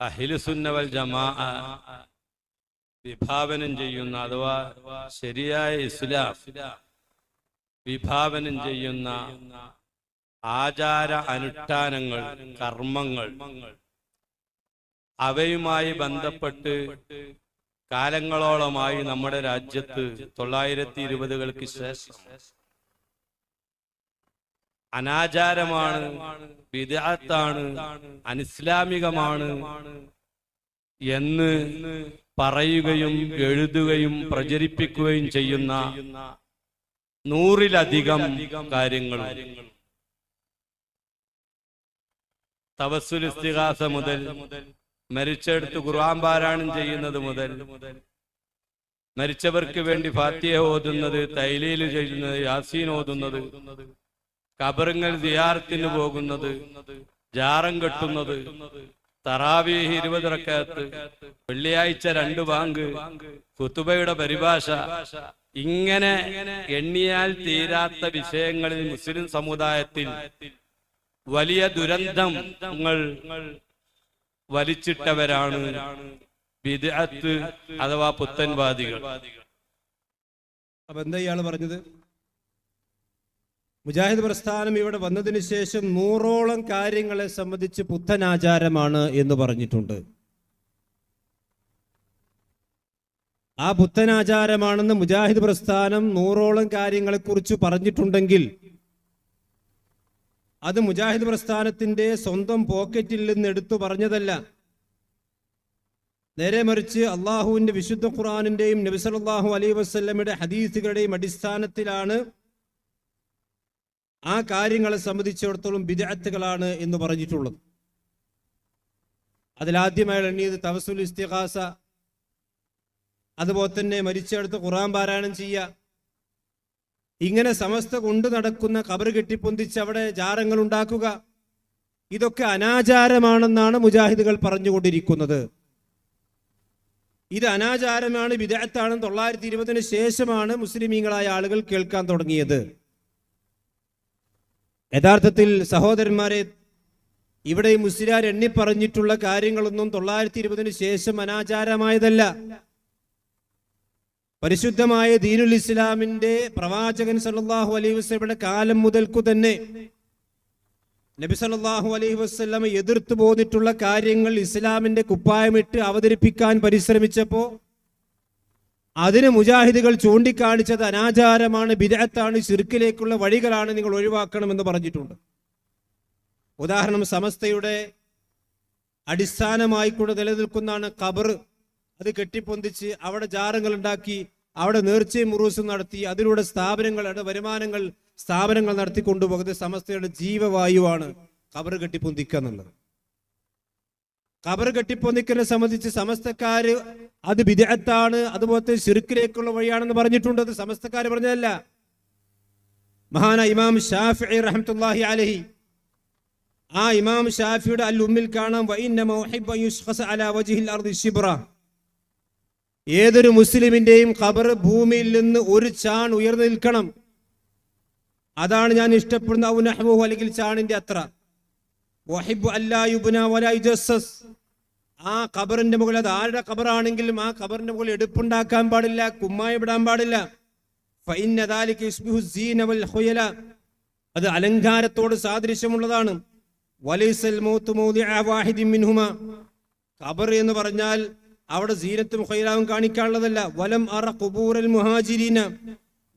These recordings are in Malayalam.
അഹിലുസുന്നവൽ ജമാ വിഭാവനം ചെയ്യുന്ന അഥവാ ശരിയായ ഇസ്ലാം. വിഭാവനം ചെയ്യുന്ന ആചാര അനുഷ്ഠാനങ്ങൾ കർമ്മങ്ങൾ. അവയുമായി ബന്ധപ്പെട്ട് കാലങ്ങളോളമായി നമ്മുടെ രാജ്യത്ത് തൊള്ളായിരത്തി ഇരുപതുകൾക്ക് ശേഷം അനാചാരമാണ് വിദാത്താണ് അനിസ്ലാമികമാണ് എന്ന് പറയുകയും എഴുതുകയും പ്രചരിപ്പിക്കുകയും ചെയ്യുന്ന നൂറിലധികം കാര്യങ്ങൾ തവസ്സുൽ ഇസ്തിഹാസ മുതൽ മരിച്ചെടുത്ത് ഖുർആൻ പാരായണം ചെയ്യുന്നത് മുതൽ മരിച്ചവർക്ക് വേണ്ടി ഫാത്തിയ ഓതുന്നത് തൈലീൽ ചെയ്യുന്നത് യാസീൻ ഓതുന്നത് കബറുങ്ങൾ ദിയാറത്തിന് പോകുന്നത് ജാറം കെട്ടുന്നത് തറാവീഹ് ഇരുപത് റക്കാത്ത് വെള്ളിയാഴ്ച രണ്ട് ബാങ്ക് കുത്തുബയുടെ പരിഭാഷ. ഇങ്ങനെ എണ്ണിയാൽ തീരാത്ത വിഷയങ്ങളിൽ മുസ്ലിം സമുദായത്തിൽ വലിയ ദുരന്തങ്ങൾ വലിച്ചിട്ടവരാണ്. വിദഅത്ത് അഥവാ പുത്തൻവാദികൾ. അപ്പൊ എന്താ ഇയാൾ പറഞ്ഞത്? മുജാഹിദ് പ്രസ്ഥാനം ഇവിടെ വന്നതിന് ശേഷം നൂറോളം കാര്യങ്ങളെ സംബന്ധിച്ച് പുത്തനാചാരമാണ് എന്ന് പറഞ്ഞിട്ടുണ്ട്. ആ പുത്തനാചാരമാണെന്ന് മുജാഹിദ് പ്രസ്ഥാനം നൂറോളം കാര്യങ്ങളെ കുറിച്ച് പറഞ്ഞിട്ടുണ്ടെങ്കിൽ അത് മുജാഹിദ് പ്രസ്ഥാനത്തിന്റെ സ്വന്തം പോക്കറ്റിൽ നിന്ന് എടുത്തു പറഞ്ഞതല്ല. നേരെ മറിച്ച് അള്ളാഹുവിന്റെ വിശുദ്ധ ഖുറാനിന്റെയും നബിസലാഹു അലൈ വസ്ല്ലമയുടെ ഹദീസുകളുടെയും അടിസ്ഥാനത്തിലാണ് ആ കാര്യങ്ങളെ സംബന്ധിച്ചിടത്തോളം ബിദഅത്തുകളാണ് എന്ന് പറഞ്ഞിട്ടുള്ളത്. അതിലാദ്യമായി എണ്ണിയത് തവസുൽ ഇസ്തിഹാസ അതുപോലെ തന്നെ മരിച്ചെടുത്ത് ഖുറാൻ പാരായണം ചെയ്യുക. ഇങ്ങനെ സമസ്ത കൊണ്ടു നടക്കുന്ന കബർ കെട്ടിപ്പൊന്തിച്ച് അവിടെ ജാരങ്ങൾ ഉണ്ടാക്കുക ഇതൊക്കെ അനാചാരമാണെന്നാണ് മുജാഹിദുകൾ പറഞ്ഞുകൊണ്ടിരിക്കുന്നത്. ഇത് അനാചാരമാണ് വിദഗ്ധാണെന്ന് തൊള്ളായിരത്തി ഇരുപതിന് ശേഷമാണ് മുസ്ലിമീങ്ങളായ ആളുകൾ കേൾക്കാൻ തുടങ്ങിയത്. യഥാർത്ഥത്തിൽ സഹോദരന്മാരെ ഇവിടെ ഈ മുസ്ലിയാർ എണ്ണി പറഞ്ഞിട്ടുള്ള കാര്യങ്ങളൊന്നും തൊള്ളായിരത്തി ഇരുപതിന് ശേഷം അനാചാരമായതല്ല. പരിശുദ്ധമായ ദീനുൽ ഇസ്ലാമിന്റെ പ്രവാചകൻ സല്ലല്ലാഹു അലൈഹി വസല്ലമയുടെ കാലം മുതൽക്കു തന്നെ നബി സല്ലല്ലാഹു അലൈഹി വസ്ലമെ എതിർത്തു പോന്നിട്ടുള്ള കാര്യങ്ങൾ ഇസ്ലാമിന്റെ കുപ്പായമിട്ട് അവതരിപ്പിക്കാൻ പരിശ്രമിച്ചപ്പോ അതിന് മുജാഹിദുകൾ ചൂണ്ടിക്കാണിച്ചത് അനാചാരമാണ് ബിരാത്താണ് ശിർക്കിലേക്കുള്ള വഴികളാണ് നിങ്ങൾ ഒഴിവാക്കണമെന്ന് പറഞ്ഞിട്ടുണ്ട്. ഉദാഹരണം സമസ്തയുടെ അടിസ്ഥാനമായിക്കൊണ്ട് നിലനിൽക്കുന്നതാണ് ഖബർ അത് കെട്ടിപ്പൊന്തിച്ച് അവിടെ ജാറങ്ങൾ ഉണ്ടാക്കി അവിടെ നേർച്ചയും മുറൂസും നടത്തി അതിലൂടെ സ്ഥാപനങ്ങൾ അവിടെ വരുമാനങ്ങൾ സ്ഥാപനങ്ങൾ നടത്തിക്കൊണ്ടുപോകുന്നത് സമസ്തയുടെ ജീവവായുവാണ് ഖബർ കെട്ടിപ്പൊന്തിക്കുക എന്നുള്ളത്. ഖബർ കെട്ടിപ്പൊന്തിക്കലിനെ സംബന്ധിച്ച് സമസ്തക്കാര് അത് വിദേഹത്താണ് അതുപോലത്തെ ശിർക്കിലേക്കുള്ള വഴിയാണെന്ന് പറഞ്ഞിട്ടുണ്ട്. അത് സമസ്തക്കാര് പറഞ്ഞതല്ല. മഹാന ഇമാം ഷാഫി റഹമത്തല്ലാഹി അലഹി. ആ ഇമാം ഷാഫിയുടെ അൽ ഉമ്മിൽ കാണാം ഏതൊരു മുസ്ലിമിന്റെയും ഖബർ ഭൂമിയിൽ നിന്ന് ഒരു ചാൺ ഉയർന്നു നിൽക്കണം. അതാണ് ഞാൻ ഇഷ്ടപ്പെടുന്ന അല്ലെങ്കിൽ ചാണിന്റെ അത്ര. വഹിബ്ബു അല്ലാ യുബ്ന വലാ ആ ഖബറിന്റെ മുകളിൽ അത് ആരുടെ ഖബറാണെങ്കിലും ആ ഖബറിന്റെ മുകളിൽ എടുപ്പുണ്ടാക്കാൻ പാടില്ല കുമ്മായി വിടാൻ പാടില്ല. അത് അലങ്കാരത്തോട് സാദൃശ്യമുള്ളതാണ്. ഖബർ എന്ന് പറഞ്ഞാൽ അവിടെ സീനത്തും ഖൈറാവും കാണിക്കാനുള്ളതല്ല. വലം അറ ഖുബൂറൽ മുഹാജിരീന.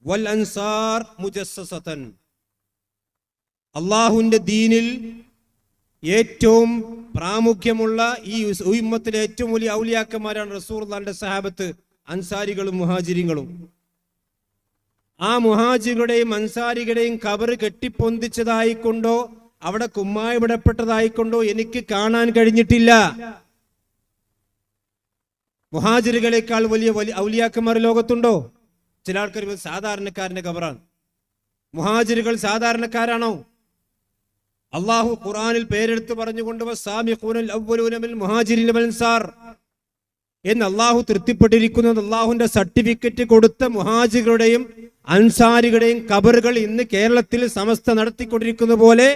വൽ അൻസാർ മുജസ്സസതൻ. അള്ളാഹുവിന്റെ ദീനിൽ ഏറ്റവും പ്രാമുഖ്യമുള്ള ഈ ഉമ്മത്തിലെ ഏറ്റവും വലിയ ഔലിയാക്കന്മാരാണ് റസൂർ അള്ളാന്റെ സഹാബത്ത് അൻസാരികളും മുഹാജിരികളും ആ മുഹാജികളുടെയും അൻസാരികളുടെയും കബർ കെട്ടിപ്പൊന്തിച്ചതായിക്കൊണ്ടോ അവിടെ കുമ്മായി വിടപ്പെട്ടതായിക്കൊണ്ടോ എനിക്ക് കാണാൻ കഴിഞ്ഞിട്ടില്ല. മുഹാജിറുകളെക്കാൾ വലിയ വലിയ ഔലിയാക്കന്മാർ ലോകത്തുണ്ടോ? ചില ആൾക്കാർ സാധാരണക്കാരന്റെ കബറാണ് മുഹാജിറുകൾ സാധാരണക്കാരാണോ? അള്ളാഹു ഖുറാനിൽ പേരെടുത്ത് പറഞ്ഞുകൊണ്ട് എന്ന് അള്ളാഹു തൃപ്തിപ്പെട്ടിരിക്കുന്നത് അള്ളാഹുവിന്റെ സർട്ടിഫിക്കറ്റ് കൊടുത്ത മുഹാജികളുടെയും അൻസാരികളുടെയും കബറുകൾ ഇന്ന് കേരളത്തിൽ സമസ്ത നടത്തിക്കൊണ്ടിരിക്കുന്ന പോലെ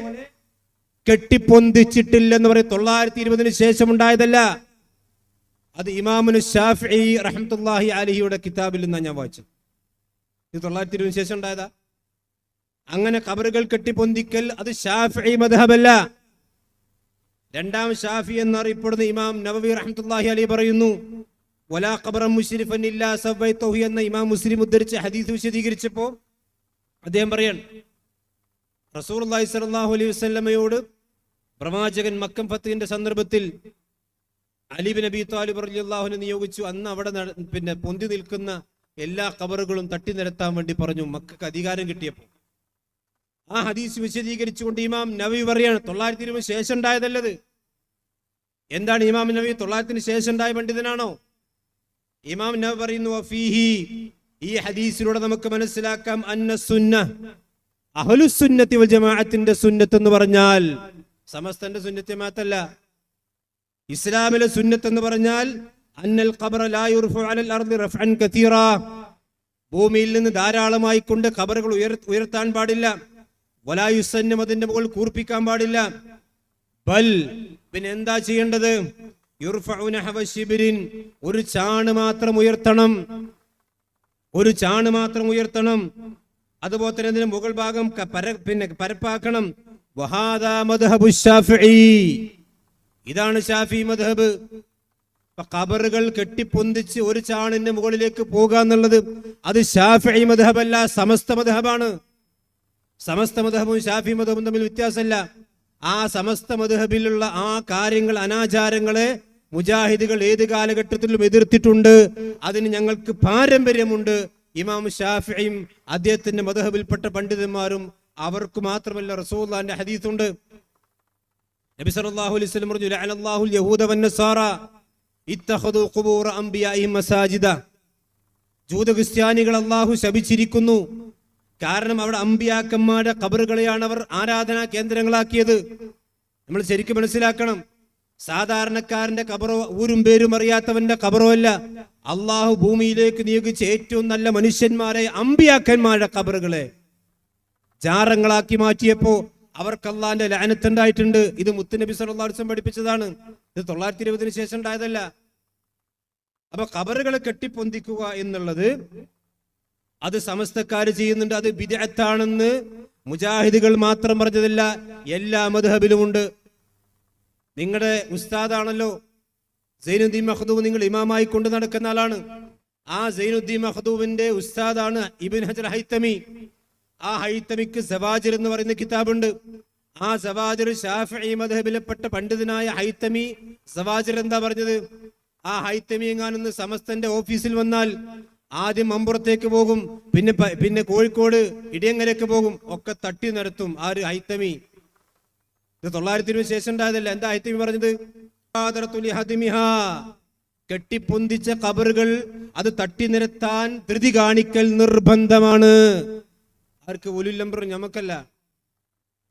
കെട്ടിപ്പൊന്തിച്ചിട്ടില്ലെന്ന് പറയും. തൊള്ളായിരത്തി ഇരുപതിന് ശേഷം ഉണ്ടായതല്ല അത് ഇമാമുന് ഷാഫി റഹമത്തല്ലാഹി അലിഹിയുടെ കിതാബിൽ നിന്നാണ് ഞാൻ വായിച്ചത്. ഇത് തൊള്ളായിരത്തി ഇരുപതിന് ശേഷം ഉണ്ടായതാ? അങ്ങനെ കബറുകൾ കെട്ടി പൊന്തിക്കൽ അത് ഷാഫി മദ്ഹബല്ല. രണ്ടാം ഷാഫി എന്നറിയപ്പെടുന്ന ഇമാം നവവി റഹ്മത്തുല്ലാഹി അലി പറയുന്നു വലാ ഖബറൻ മുശ്രിഫൻ ഇല്ലാ എന്ന ഇമാം മുസ്ലിം ഉദ്ധരിച്ച ഹദീസ് വിശദീകരിച്ചപ്പോൾ അദ്ദേഹം പറയാണ് റസൂലുള്ളാഹി സ്വല്ലല്ലാഹു അലൈഹി വസല്ലമയോട് പ്രവാചകൻ മക്കം ഫത്തിന്റെ സന്ദർഭത്തിൽ അലിബ് നബി താലിബ് അള്ളാഹുനെ നിയോഗിച്ചു. അന്ന് അവിടെ പിന്നെ പൊന്തി നിൽക്കുന്ന എല്ലാ കബറുകളും തട്ടി നിരത്താൻ വേണ്ടി പറഞ്ഞു. മക്കൾക്ക് അധികാരം കിട്ടിയപ്പോൾ ആ ഹദീസ് വിശദീകരിച്ചുകൊണ്ട് ഇമാം നബി പറയാണ് തൊള്ളായിരത്തി ഇരുപത് ശേഷം ഉണ്ടായതല്ലത്. എന്താണ് ഇമാം നബി തൊള്ളായിരത്തിന് ശേഷം ഉണ്ടായ പണ്ഡിതനാണോ? ഇമാം നബി പറയുന്നു ഫീഹി ഈ ഹദീസിലൂടെ നമുക്ക് മനസ്സിലാക്കാം അന്ന സുന്ന അഹലുസുന്നത്തി ജമാഅത്തിന്റെ സുന്നത്ത് എന്ന് പറഞ്ഞാൽ സമസ്തന്റെ സുന്നത്തി മാത്രല്ല ഇസ്ലാമിലെ സുന്നത്ത് എന്ന് പറഞ്ഞാൽ അന്നൽ ഖബറ ലാ യുർഫു അലൽ അർദി റഫ്അൻ കതീറ ഭൂമിയിൽ നിന്ന് ധാരാളമായി കൊണ്ട് ഖബറുകൾ ഉയർ ഉയർത്താൻ പാടില്ല. വലാ യുസന്നം അതിന്റെ മുകളിൽ കൂർപ്പിക്കാൻ പാടില്ല. ബൽ പിന്നെ എന്താ ചെയ്യേണ്ടത്? ഒരു ചാണ് മാത്രം ഉയർത്തണം. ഒരു ചാണ് മാത്രം ഉയർത്തണം. അതുപോലെ തന്നെ അതിന്റെ മുകൾ ഭാഗം പര പിന്നെ പരപ്പാക്കണം. ഇതാണ് ഷാഫി മദ്ഹബ്. കബറുകൾ കെട്ടിപ്പൊന്തിച്ച് ഒരു ചാണിന്റെ മുകളിലേക്ക് പോകുക എന്നുള്ളത് അത് ഷാഫി മദ്ഹബല്ല സമസ്ത മദ്ഹബാണ്. സമസ്ത മതഹബും ഷാഫി മദ്ഹബും തമ്മിൽ വ്യത്യാസമല്ല. ആ സമസ്ത മതഹബിലുള്ള ആ കാര്യങ്ങൾ അനാചാരങ്ങളെ മുജാഹിദുകൾ ഏത് കാലഘട്ടത്തിലും എതിർത്തിട്ടുണ്ട്. അതിന് ഞങ്ങൾക്ക് പാരമ്പര്യമുണ്ട്. ഇമാം ഷാഫിയും അദ്ദേഹത്തിന്റെ മതഹബിൽപ്പെട്ട പണ്ഡിതന്മാരും അവർക്ക് മാത്രമല്ല റസൂല്ലാന്റെ ഹദീസുണ്ട്. നബി സല്ലല്ലാഹു അലൈഹി വസല്ലം പറഞ്ഞു ലഅനല്ലാഹുൽ യഹൂദ വന്നസാറ ഇത്തഖദു ഖുബൂറ അംബിയാഇഹിം മസാജിദ. ജൂത ക്രിസ്ത്യാനികൾ അല്ലാഹു ശപിച്ചിരിക്കുന്നു. കാരണം അവിടെ അമ്പിയാക്കന്മാരുടെ കബറുകളെയാണ് അവർ ആരാധനാ കേന്ദ്രങ്ങളാക്കിയത്. നമ്മൾ ശരിക്കും മനസ്സിലാക്കണം. സാധാരണക്കാരന്റെ കബറോ ഊരും പേരും അറിയാത്തവന്റെ കബറോ അല്ല. അള്ളാഹു ഭൂമിയിലേക്ക് നിയോഗിച്ച ഏറ്റവും നല്ല മനുഷ്യന്മാരെ അമ്പിയാക്കന്മാരുടെ കബറുകളെ ജാറങ്ങളാക്കി മാറ്റിയപ്പോ അവർക്ക് അള്ളാന്റെ ലാനത്തുണ്ടായിട്ടുണ്ട് ഇത് മുത്തുനബി വസല്ലം പഠിപ്പിച്ചതാണ്. ഇത് തൊള്ളായിരത്തി ഇരുപതിന് ശേഷം ഉണ്ടായതല്ല. അപ്പൊ കബറുകളെ കെട്ടിപ്പൊന്തിക്കുക എന്നുള്ളത് അത് സമസ്തക്കാർ ചെയ്യുന്നുണ്ട് അത് വിദഗ്ധാണെന്ന് മുജാഹിദുകൾ മാത്രം പറഞ്ഞതല്ല എല്ലാ മദ്ഹബിലുമുണ്ട്. നിങ്ങളുടെ ഉസ്താദാണല്ലോ സൈനുദ്ദീൻ മഹദൂബ് നിങ്ങൾ ഇമാമായി കൊണ്ട് നടക്കുന്ന ആളാണ്. ആ സൈനുദ്ദീൻ മഹദൂബിന്റെ ഉസ്താദാണ് ഇബിൻ ഹജർ ഹൈത്തമി. ആ ഹൈത്തമിക്ക് സവാജിർ എന്ന് പറയുന്ന കിതാബുണ്ട്. ആ സവാജിർ ഷാഫി മദ്ഹബിലെപ്പെട്ട പണ്ഡിതനായ ഹൈത്തമി സവാജിർ എന്താ പറഞ്ഞത്? ആ ഹൈത്തമി എങ്ങാനൊന്ന് സമസ്തന്റെ ഓഫീസിൽ വന്നാൽ ആദ്യം മമ്പുറത്തേക്ക് പോകും പിന്നെ പിന്നെ കോഴിക്കോട് ഇടിയങ്ങരേക്ക് പോകും ഒക്കെ തട്ടി നിരത്തും ഒരു ഹൈത്തമി ഇത് തൊള്ളായിരത്തി ഇരുപത് ശേഷം ഉണ്ടായതല്ല. എന്താ ഹൈത്തമി പറഞ്ഞത്. കെട്ടിപ്പൊന്തിച്ച കബറുകൾ അത് തട്ടി നിരത്താൻ ധൃതി കാണിക്കൽ നിർബന്ധമാണ്. ആർക്ക് ഒലുല്ലംബർ ഞമ്മക്കല്ല.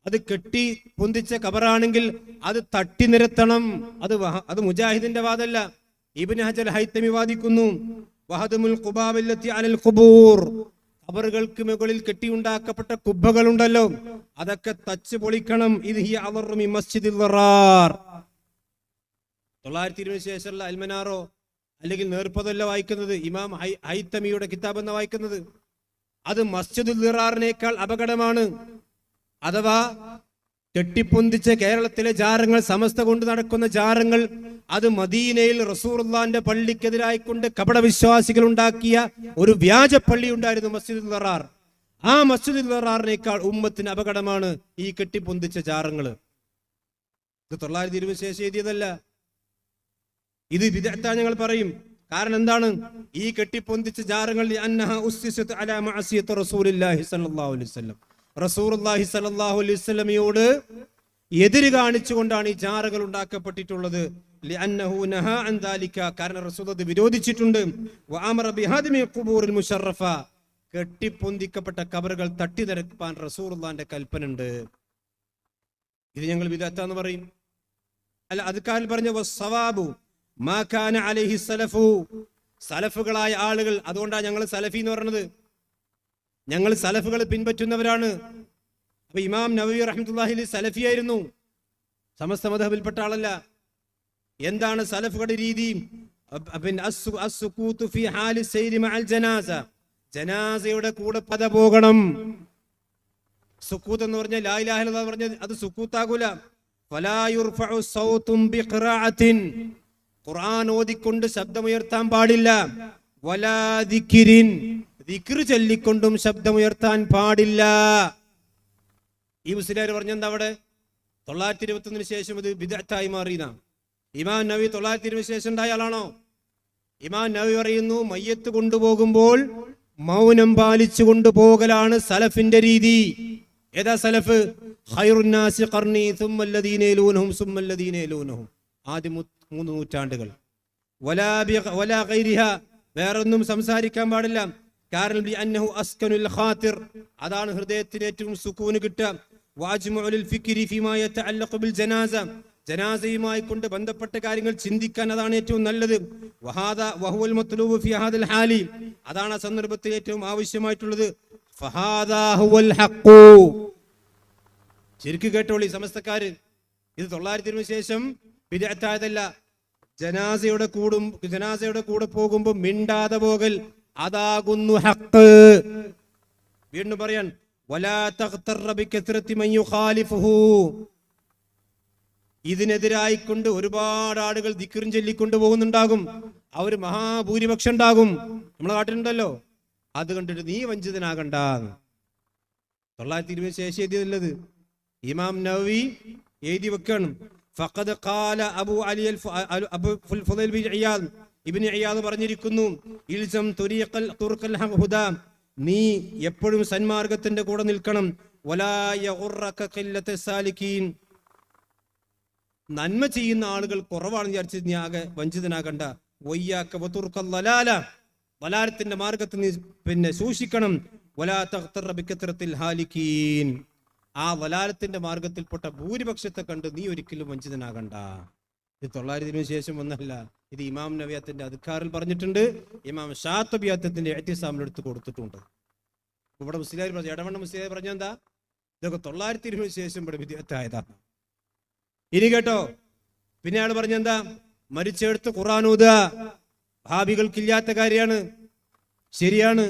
അത് കെട്ടി പൊന്തിച്ച കബറാണെങ്കിൽ അത് തട്ടി നിരത്തണം. അത് അത് മുജാഹിദിന്റെ വാദമല്ല ഇബിൻ ഹജൽ ഹൈത്തമി വാദിക്കുന്നു. ഖബറുകൾക്ക് മുകളിൽ കെട്ടിയുണ്ടാക്കപ്പെട്ട കുബ്ബകളുണ്ടല്ലോ. അതൊക്കെ തച്ച് പൊളിക്കണം. ഇത് തൊള്ളായിരത്തി ഇരുപത് ശേഷമുള്ള അൽമനാറോ അല്ലെങ്കിൽ നേർപ്പതല്ല വായിക്കുന്നത് ഇമാം ഹൈത്തമിയുടെ കിതാബ് എന്ന വായിക്കുന്നത്. അത് മസ്ജിദുൽ ദിറാറിനേക്കാൾ അപകടമാണ്. അഥവാ കെട്ടിപ്പൊന്തിച്ച കേരളത്തിലെ ജാരങ്ങൾ സമസ്ത കൊണ്ട് നടക്കുന്ന ജാരങ്ങൾ അത് മദീനയിൽ റസൂർല്ലാന്റെ പള്ളിക്കെതിരായിക്കൊണ്ട് കപട വിശ്വാസികൾ ഉണ്ടാക്കിയ ഒരു വ്യാജ പള്ളി ഉണ്ടായിരുന്നു മസ്ജിദുൽ ദറാർ ആ മസ്ജിദുൽ ദറാറിനേക്കാൾ ഉമ്മത്തിന് അപകടമാണ് ഈ കെട്ടിപ്പൊന്തിച്ച ജാറങ്ങൾ ഇത് തൊള്ളായിരത്തി ഇരുപത് ശേഷം എഴുതിയതല്ല. ഇത് വിദഗ്ധ ഞങ്ങൾ പറയും. കാരണം എന്താണ്? ഈ കെട്ടിപ്പൊന്തിച്ച ജാറങ്ങൾ അന്നഹ അലാ മഅസിയത്ത് സല്ലല്ലാഹു അലൈഹി വസല്ലം. റസൂലുള്ളാഹി സ്വല്ലല്ലാഹു അലൈഹി വസല്ലമയോട് എതിര് കാണിച്ചുകൊണ്ടാണ് ഈ ജാറകൾ ഉണ്ടാക്കപ്പെട്ടിട്ടുള്ളത്. കാരണം റസൂൽ വിരോധിച്ചിട്ടുണ്ട്. കെട്ടിപ്പൊന്തിക്കപ്പെട്ട കബറുകൾ തട്ടി നിരപ്പാൻ റസൂലുള്ളാന്റെ കൽപ്പന ഉണ്ട് ഇത് ഞങ്ങൾ വിദഗ്ധ പറയും. അല്ല അത് കാൽ പറഞ്ഞ? സലഫു. സലഫുകളായ ആളുകൾ. അതുകൊണ്ടാണ് ഞങ്ങൾ സലഫി എന്ന് പറയുന്നത് ഞങ്ങൾ സലഫുകളെ പിൻപറ്റുന്നവരാണ്. അപ്പൊ ഇമാം നബി റഹ്മത്തുള്ളാഹി സലഫിയായിരുന്നു സമസ്ത മതഹബിൽപ്പെട്ട ആളല്ല. എന്താണ് സലഫുകളുടെ രീതി? ജനാസയുടെ കൂടെ പത പോകണം. സുക്കൂത്ത് എന്ന് പറഞ്ഞാൽ ലാ ഇലാഹ ഇല്ലല്ലാഹ് പറഞ്ഞ അത് സുക്കൂത്താകൂല. ഖുർആൻ ഓതിക്കൊണ്ട് ശബ്ദമുയർത്താൻ പാടില്ല. ദിക്ർ ചൊല്ലിക്കൊണ്ടും ശബ്ദമുയർത്താൻ പാടില്ല. ഈ മുസ്ലിയാർ പറഞ്ഞെന്താ അവിടെ? തൊള്ളായിരത്തി ഇരുപത്തി ഒന്നിന് ശേഷം ഇത് വിദഗ്ധായി മാറിയതാണ് ഇമാം നബി തൊള്ളായിരത്തി ഇരുപത് ശേഷം ഉണ്ടായ ആളാണോ? ഇമാം നബി പറയുന്നു മയ്യത്ത് കൊണ്ടുപോകുമ്പോൾ മൗനം പാലിച്ചു കൊണ്ടുപോകലാണ് സലഫിന്റെ രീതി. ഏതാ സലഫ്? മു- മൂന്ന് നൂറ്റാണ്ടുകൾ. വേറൊന്നും സംസാരിക്കാൻ പാടില്ല. കാരണം അന്നഹു അസ്കനുൽ ഖാത്തിർ അതാണ് ഹൃദയത്തിന് ഏറ്റവും സുക്കൂന് കിട്ടുക വാജ്മുൽ ഫിക്രി ഫീമാ യതഅല്ലഖു ബിൽ ജനാസ ജനാസയുമായി കൊണ്ട് ബന്ധപ്പെട്ട കാര്യങ്ങൾ ചിന്തിക്കാൻ അതാണ് ഏറ്റവും നല്ലത് വഹാദ വഹുവൽ മത്ലൂബ് ഫി ഹാദൽ ഹാലി അതാണ് ആ സന്ദർഭത്തിൽ ഏറ്റവും ആവശ്യമായിട്ടുള്ളത് ചിർക്ക് കേട്ടോളി സമസ്തക്കാര് ഇത് തൊള്ളായിരത്തി ഇരുപത് ശേഷം വിദഗ്ധായതല്ല ജനാസയുടെ കൂടും ജനാസയുടെ കൂടെ പോകുമ്പോൾ മിണ്ടാതെ പോകൽ അതാകുന്നു ഹക്ക് വീണ്ടും പറയാൻ ഇതിനെതിരായി കൊണ്ട് ഒരുപാട് ആളുകൾ ദിക്കറും ചൊല്ലിക്കൊണ്ട് പോകുന്നുണ്ടാകും. അവർ മഹാഭൂരിപക്ഷം ഉണ്ടാകും. നമ്മളെ നാട്ടിലുണ്ടല്ലോ. അത് കണ്ടിട്ട് നീ വഞ്ചിതനാകണ്ട. തൊള്ളായിരത്തി ഇരുപത് ശേഷം എഴുതിയതല്ലത്. ഇമാം നവി എഴുതി വെക്കണം. ഫഖദ് ഖാല ഇബ്നു അയ്യാദ് പറഞ്ഞിരിക്കുന്നു ഇൽസം തുരിയക്കൽ തുർക്കൽ ഹുദ നീ എപ്പോഴും സന്മാർഗത്തിന്റെ കൂടെ നിൽക്കണം. സാലിക്കീൻ നന്മ ചെയ്യുന്ന ആളുകൾ കുറവാണെന്ന് വിചാരിച്ച് നീ ആകെ വഞ്ചിതനാകണ്ട. വയ്യാക്ക ലലാല വലാരത്തിന്റെ മാർഗത്തിൽ നീ പിന്നെ സൂക്ഷിക്കണം. വലാ തഖ്തറ ബികത്രത്തിൽ ഹാലിക്കീൻ ആ വലാലത്തിന്റെ മാർഗത്തിൽപ്പെട്ട ഭൂരിപക്ഷത്തെ കണ്ട് നീ ഒരിക്കലും വഞ്ചിതനാകണ്ട. ഇത് തൊള്ളായിരത്തിനു ശേഷം വന്നല്ല. ഇത് ഇമാം നബിയത്തിന്റെ അധികാറിൽ പറഞ്ഞിട്ടുണ്ട്. ഇമാം ഷാത്തബിയാത്തത്തിന്റെ എത്തിസാമിൽ എടുത്ത് കൊടുത്തിട്ടുണ്ട്. ഇവിടെ മുസ്ലിയാർ പറഞ്ഞു ഇടവണ്ണ മുസ്ലിയാർ പറഞ്ഞെന്താ ഇതൊക്കെ തൊള്ളായിരത്തി ഇരുപത് ശേഷം ഇവിടെ വിദ്യാർത്ഥമായതാ ഇനി കേട്ടോ പിന്നെ ആൾ പറഞ്ഞെന്താ മരിച്ചെടുത്ത് ഖുറാൻ ഊതുക ഭാവികൾക്കില്ലാത്ത കാര്യമാണ്. ശരിയാണ്.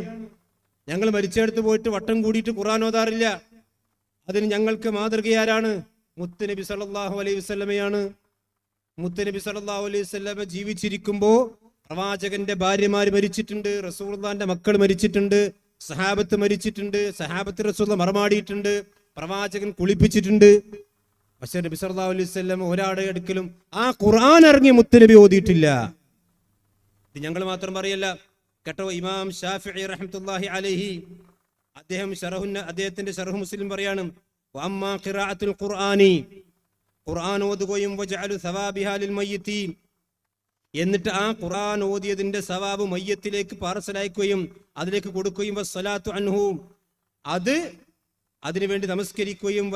ഞങ്ങൾ മരിച്ചെടുത്ത് പോയിട്ട് വട്ടം കൂടിയിട്ട് ഖുറാൻ ഓതാറില്ല. അതിന് ഞങ്ങൾക്ക് മാതൃകയാരാണ്? മുത്തുനബി സല്ലാഹു അലൈഹി വസല്ലമയാണ്. മുത്തുനബി സല്ലല്ലാഹു അലൈഹി ജീവിച്ചിരിക്കുമ്പോ പ്രവാചകന്റെ ഭാര്യമാർ മരിച്ചിട്ടുണ്ട് റസൂർദാന്റെ മക്കൾ മരിച്ചിട്ടുണ്ട് സഹാബത്ത് മരിച്ചിട്ടുണ്ട് സഹാബത്ത് റസൂർ മറമാടിയിട്ടുണ്ട് പ്രവാചകൻ കുളിപ്പിച്ചിട്ടുണ്ട്. പക്ഷെ നബി സല്ലാ അലൈഹി വസല്ലം ഒരാടെ അടുക്കലും ആ ഖുർആൻ ഇറങ്ങി മുത്തനബി ഓതിയിട്ടില്ല. ഇത് ഞങ്ങൾ മാത്രം പറയല്ല കേട്ടോ ഇമാം ഷാഫി അറഹമുല്ലാഹി അലഹി അദ്ദേഹം ഷറഹുന്ന അദ്ദേഹത്തിന്റെ ഷറഹു മുസ്ലിം പറയാണ് ഖുർആനി ഖുർആൻ ഓതുകയും വജഅലു സവാബിഹാ ലിൽ മയ്യിത്തി എന്നിട്ട് ആ ഖുർആൻ ഓതിയതിന്റെ സവാബ് മയ്യത്തിലേക്ക് പാർസലയക്കുകയും അതിലേക്ക് കൊടുക്കുകയും വസ്സലാത്തു അൻഹു. അത് അതിനുവേണ്ടി നമസ്കരിക്കുകയും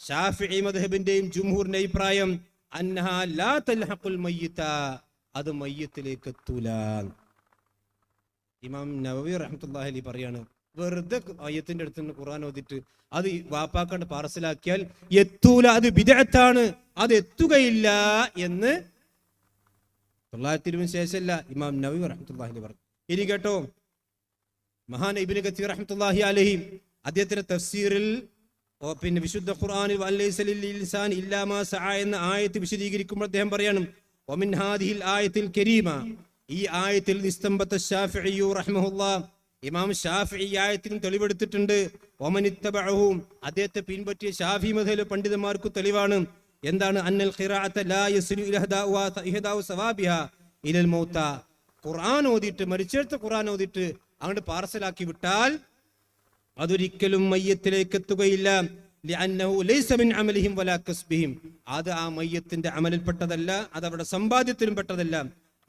ശാഫിഈ മദ്ഹബിന്റെയും ജുംഹൂറിന്റെ അഭിപ്രായം അത് മയ്യത്തിലേക്ക് എത്തൂല. ഇമാം നവവി റഹ്മത്തുള്ളാഹി അലി പറയാണ് വെറുതെ അയ്യത്തിന്റെ അടുത്ത് നിന്ന് ഖുർആൻ ഓതിട്ട് അത് വാപ്പാക്കാണ്ട് പാർസലാക്കിയാൽ എത്തൂല അത് വിദഗ്ധാണ് അത് എത്തുകയില്ല എന്ന് തൊള്ളായിരത്തി ഇരുപതിന് ശേഷമല്ല ഇമാം നബി റഹ്മത്തുല്ലാഹി പറഞ്ഞു. ഇനി കേട്ടോ മഹാൻ ഇബിന് കത്തി റഹ്മത്തുല്ലാഹി അലഹി അദ്ദേഹത്തിന്റെ തഫ്സീറിൽ പിന്നെ വിശുദ്ധ ഖുർആനിൽ വല്ലൈസ ലിൽ ഇൻസാൻ ഇല്ലാ മാ സഅ എന്ന ആയത്ത് വിശദീകരിക്കുമ്പോൾ അദ്ദേഹം പറയാണ് വമിൻ ഹാദിഹിൽ ആയത്തിൽ കരീമ. ഈ ആയത്തിൽ നിസ്തംബത്ത് ഷാഫിയു റഹ്മഹുല്ലാ ഇമാം ഷാഫി ഈ ആയത്തിനും തെളിവെടുത്തിട്ടുണ്ട്. ഒമനിത്തബഹവും അദ്ദേഹത്തെ പിൻപറ്റിയ ഷാഫി മതയിലെ പണ്ഡിതന്മാർക്ക് തെളിവാണ്. എന്താണ്? അന്നൽ ഇലൽ മൗത്ത. ഖുർആൻ ഓതിയിട്ട് മരിച്ചെടുത്ത ഖുർആൻ ഓതിയിട്ട് അങ്ങോട്ട് പാർസലാക്കി വിട്ടാൽ അതൊരിക്കലും മയ്യത്തിലേക്ക് എത്തുകയില്ല. അത് ആ മയ്യത്തിന്റെ അമലിൽപ്പെട്ടതല്ല അത് അവരുടെ സമ്പാദ്യത്തിലും പെട്ടതല്ല.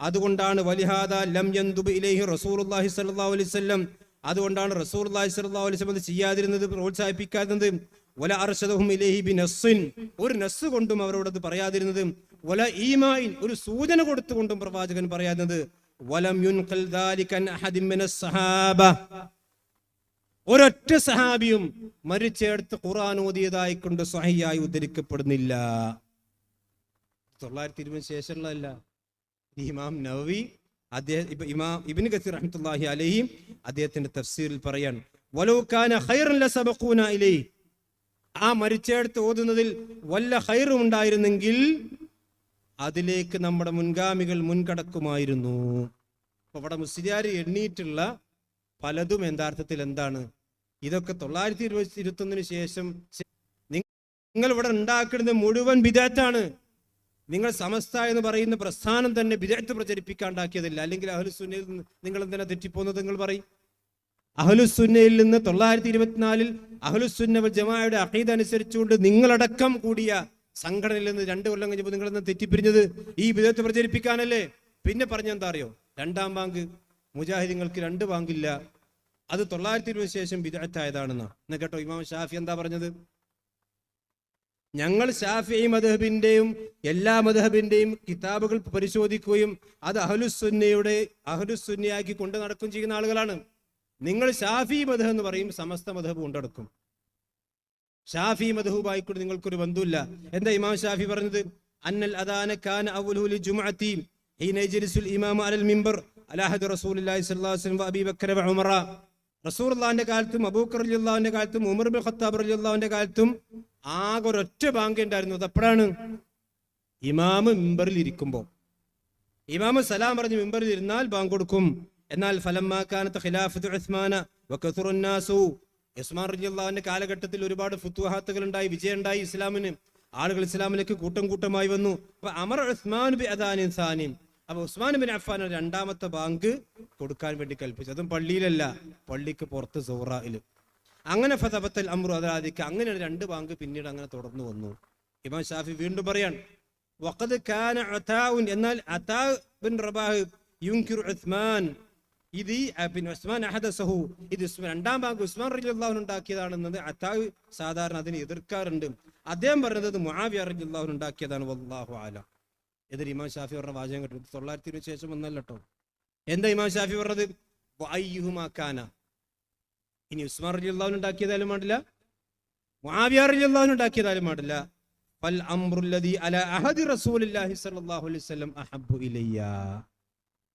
അതുകൊണ്ടാണ് വലിഹാദ ലം യന്തുബ് ഇലൈഹി റസൂലുള്ളാഹി സല്ലാ അലൈവല്ലം അതുകൊണ്ടാണ് റസൂലുള്ളാഹി സ്വല്ലല്ലാഹു അലൈഹി വസല്ലം അത് ചെയ്യാതിരുന്നത് പ്രോത്സാഹിപ്പിക്കാതിരുന്നത്. വല അർഷദഹും ഇലൈഹി ബിനസ്സിൻ ഒരു നസ് കൊണ്ടും അവരോടത് പറയാതിരുന്നത്. വല ഈമായി ഒരു സൂചന കൊടുത്തുകൊണ്ടും പ്രവാചകൻ പറയാതിരുന്നത്. വലം യുൻഖൽ ഒരൊറ്റ സഹാബിയും മരിച്ചെടുത്ത് ഖുർആൻ ഓതിയതായി കൊണ്ട് സഹിയായി ഉദ്ധരിക്കപ്പെടുന്നില്ല. തൊള്ളായിരത്തി ഇരുപതിന് ശേഷമുള്ളതല്ല. ഇമാം നവവി അദ്ദേഹം ഇപ്പൊ ഇമാം കസീർ റഹ്മത്തുള്ളാഹി അലഹിം അദ്ദേഹത്തിന്റെ തഫ്സീറിൽ പറയാണ് ഖൈറൻ ആ മരിച്ചെടുത്ത് ഓതുന്നതിൽ വല്ല ഹൈറും ഉണ്ടായിരുന്നെങ്കിൽ അതിലേക്ക് നമ്മുടെ മുൻഗാമികൾ മുൻകടക്കുമായിരുന്നു. അപ്പൊ ഇവിടെ മുസ്ലിയാർ എണ്ണീറ്റുള്ള പലതും യഥാർത്ഥത്തിൽ എന്താണ്? ഇതൊക്കെ തൊള്ളായിരത്തി ഇരുപത്തി ഇരുപത്തൊന്നിന് ശേഷം നിങ്ങൾ ഇവിടെ ഉണ്ടാക്കുന്നത് മുഴുവൻ വിദഗ്ധാണ് നിങ്ങൾ സമസ്ത എന്ന് പറയുന്ന പ്രസ്ഥാനം തന്നെ വിദഗ്ധ പ്രചരിപ്പിക്കാണ്ടാക്കിയതില്ല. അല്ലെങ്കിൽ അഹലുസുന്നയിൽ നിന്ന് നിങ്ങൾ എന്തിനാ തെറ്റിപ്പോന്നത് നിങ്ങൾ പറയും? അഹലുസുന്നയിൽ നിന്ന് തൊള്ളായിരത്തി ഇരുപത്തിനാലിൽ അഹലുസുന്ന ജമാഅയുടെ അഖീദ അനുസരിച്ചുകൊണ്ട് നിങ്ങളടക്കം കൂടിയ സംഘടനയിൽ നിന്ന് രണ്ട് കൊല്ലം കഴിഞ്ഞപ്പോൾ നിങ്ങൾ നിന്ന് തെറ്റിപ്പിരിഞ്ഞത്? ഈ വിധത്തെ പ്രചരിപ്പിക്കാനല്ലേ? പിന്നെ പറഞ്ഞെന്താ അറിയോ? രണ്ടാം ബാങ്ക് മുജാഹിദീങ്ങൾക്ക് രണ്ട് ബാങ്കില്ല. അത് തൊള്ളായിരത്തി ഇരുപത് ശേഷം വിദഗ്ധായതാണെന്നാ എന്ന് കേട്ടോ ഇമാം ഷാഫി എന്താ പറഞ്ഞത്? ഞങ്ങൾ ഷാഫി മദഹബിന്റെയും എല്ലാ മദഹബിന്റെയും കിതാബുകൾ പരിശോധിക്കുകയും അത് അഹലുസുന്നയുടെ അഹലുസുന്നയാക്കി കൊണ്ടു നടക്കുകയും ചെയ്യുന്ന ആളുകളാണ്. നിങ്ങൾ ഷാഫി മദഹ എന്ന് പറയും സമസ്ത മദഹബ് കൊണ്ടെടുക്കും. ഷാഫി മദഹുബായിക്കൊണ്ട് നിങ്ങൾക്കൊരു ബന്ധുല്ല എന്താ ഇമാം ഷാഫി പറഞ്ഞത്? അന്നൽ അദാന കാന അവലുൽ ജുമഅത്തി ഹീന യജ്ലിസുൽ ഇമാം അലൽ മിമ്പർ അലാ ഹദി റസൂലുള്ളാഹി സ്വല്ലല്ലാഹു അലൈഹി വസല്ലം അബീ ബക്കർ വ ഉമറ. റസൂലുള്ളാഹിന്റെ കാലത്തും അബൂബക്കർ റളിയല്ലാഹുവിന്റെ കാലത്തും ഉമർ ബിൻ ഖത്താബ് റളിയല്ലാഹുവിന്റെ കാലത്തും ആകെ ഒരൊറ്റ ബാങ്ക് ഉണ്ടായിരുന്നു അത് എപ്പോഴാണ്? ഇമാമ് മിമ്പറിൽ ഇരിക്കുമ്പോൾ. ഇമാമ് സലാം പറഞ്ഞ് മിമ്പറിൽ ഇരുന്നാൽ ബാങ്ക് കൊടുക്കും. എന്നാൽ ഫലമാക്കാനത്ത് ഖിലാഫത്ത് ഉസ്മാന വക്കസുറുന്നാസു ഉസ്മാൻ റളിയല്ലാഹുവിന്റെ കാലഘട്ടത്തിൽ ഒരുപാട് ഫുത്തുഹാത്തുകൾ ഉണ്ടായി വിജയം ഉണ്ടായി ഇസ്ലാമിന്. ആളുകൾ ഇസ്ലാമിലേക്ക് കൂട്ടം കൂട്ടമായി വന്നു. അപ്പൊ അമർ ഉസ്മാൻ ബി അദാനിൻ സാനിൻ. അപ്പൊ ഉസ്മാൻ ബിൻ അഫ്ഫാൻ രണ്ടാമത്തെ ബാങ്ക് കൊടുക്കാൻ വേണ്ടി കൽപ്പിച്ചു. അതും പള്ളിയിലല്ല പള്ളിക്ക് പുറത്ത് സൗറയിൽ അങ്ങനെ ഫതബത്തൽ അമ്രു അതാദിക്ക് അങ്ങനെ രണ്ട് ബാങ്ക് പിന്നീട് അങ്ങനെ തുടർന്നു വന്നു. ഇമാം ഷാഫി വീണ്ടും പറയാണ് വഖദ് കാന അതാഉൻ എന്നാൽ അതാ ബിൻ റബാഹ് യുൻകിറു ഉസ്മാൻ. ഇത് പിന്നെ ഉസ്മാൻ അഹദസഹു. ഇത് ഉസ്മാൻ രണ്ടാം ബാങ്ക് ഉസ്മാൻ റളിയല്ലാഹു ഉണ്ടാക്കിയതാണെന്നത് അതാ സാധാരണ അതിനെ എതിർക്കാറുണ്ട്. അദ്ദേഹം പറഞ്ഞത് മുആവിയ റളിയല്ലാഹു ഉണ്ടാക്കിയതാണ് വല്ലാഹു ആല എതിർ ഇമാം ഷാഫി പറഞ്ഞ വാചകം കേട്ടു തൊള്ളായിരത്തി ഇരുപത് ശേഷം വന്നല്ലോ എന്താ ഇമാം ഷാഫി പറഞ്ഞത്? വഅയ്യുഹുമാക്കാന ഇനി ഉസ്മാൻ റലി അള്ളാഹുൻ ഉണ്ടാക്കിയതായാലും പാടില്ല മുആവിയ റലി പാടില്ല. ഫൽ അംറുല്ലദി അല അഹദി റസൂലുള്ളാഹി സ്വല്ലല്ലാഹു അലൈഹി വസല്ലം അഹബ്ബു ഇലയ്യ.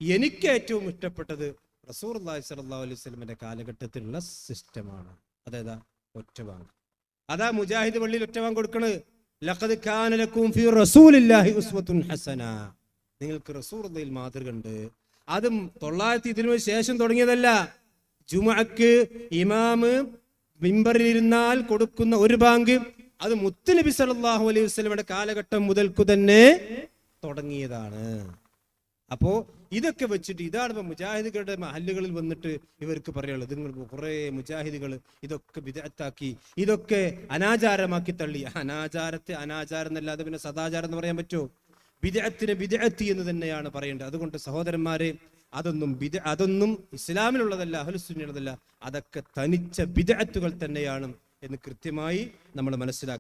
എനിക്ക് ഏറ്റവും ഇഷ്ടപ്പെട്ടത് റസൂലുള്ളാഹി സ്വല്ലല്ലാഹു അലൈഹി വസല്ലമയുടെ കാലഘട്ടത്തിലുള്ള സിസ്റ്റമാണ് അതേതാ ഒറ്റവാങ് അതാ മുജാഹിദ് പള്ളിയിൽ ഒറ്റവാങ് കൊടുക്കണത് ലഖദ് കാന ലക്കും ഫീ റസൂലില്ലാഹി ഉസ്വത്തുൻ ഹസന. നിങ്ങൾക്ക് റസൂലുള്ളാഹിൽ മാതൃകണ്ട് അതും തൊള്ളായിരത്തി ഇതിനു ശേഷം തുടങ്ങിയതല്ല. ജുമഅക്ക് ഇമാമ് മിമ്പറിലിരുന്നാൽ കൊടുക്കുന്ന ഒരു ബാങ്ക് അത് മുത്തുനബി സല്ലല്ലാഹു അലൈഹി വസല്ലമയുടെ കാലഘട്ടം മുതൽക്കു തന്നെ തുടങ്ങിയതാണ്. അപ്പോ ഇതൊക്കെ വെച്ചിട്ട് ഇതാണ് ഇപ്പൊ മുജാഹിദുകളുടെ മഹല്ലുകളിൽ വന്നിട്ട് ഇവർക്ക് പറയുള്ളത് നിങ്ങൾ കുറെ മുജാഹിദുകൾ ഇതൊക്കെ വിദഗ്ധാക്കി ഇതൊക്കെ അനാചാരമാക്കി തള്ളി. അനാചാരത്തെ അനാചാരം എന്നല്ലാതെ പിന്നെ സദാചാരം എന്ന് പറയാൻ പറ്റുമോ? വിദഗ്ധത്തിന് വിദഗ്ധി എന്ന് തന്നെയാണ് പറയേണ്ടത്. അതുകൊണ്ട് സഹോദരന്മാരെ അതൊന്നും ബിദ അതൊന്നും ഇസ്ലാമിലുള്ളതല്ല അഹ്ലുസുന്നിയുള്ളതല്ല അതൊക്കെ തനിച്ച ബിദഅത്തുകൾ തന്നെയാണ് എന്ന് കൃത്യമായി നമ്മൾ മനസ്സിലാക്കുക